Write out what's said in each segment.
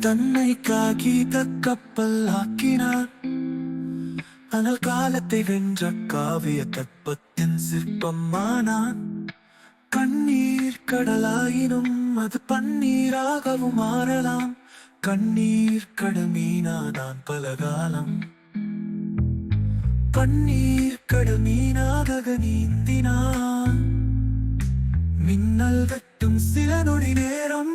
தன்னை காகித கப்பல் ஆக்கினார். ஆனால் காலத்தை வென்ற காவிய கற்பத்தின் சிற்பமானான். கண்ணீர் கடலாயினும் அது பன்னீராகவும் மாறலாம். கண்ணீர் கடமீனாதான் பலகாலம். பன்னீர் கடமீனாக நீந்தினான். மின்னல் வெட்டும் சில நொடி நேரம்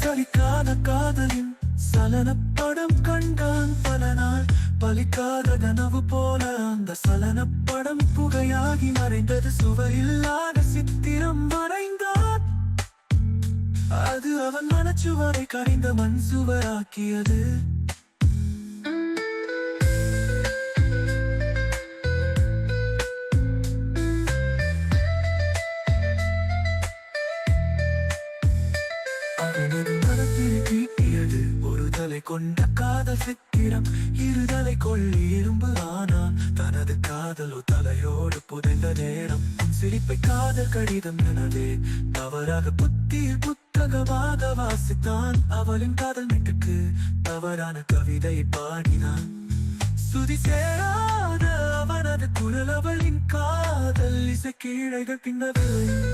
சன்னல் காதலின் சலன சலனப்படம் கண்டான் பல நாள். பலிக்காத கனவு போல அந்த சலனப்படம் புகையாகி மறைந்தது சுவையில்லாத சித்திரம் மறைந்தான். அது அவன் மனச்சுவரை கரைந்த மண் சுவராக்கியது. அவனது ஒரு தலை கொண்ட காதல் சித்திரம். இருதலை கொள்ளி இரும்பு ஆனான் தனது காதலோ தலையோடு புதைந்த நேரம். சிரிப்பை காதல் கடிதம் எனதே தவறாக புத்தியில் புத்தகமாக வாசித்தான். அவளின் காதல் மெட்டுக்கு தவறான கவிதை பாடினான். சுதி சேராத அவனது குரல் அவளின் காதல் இசை கீழைகள் பின்னவில்லை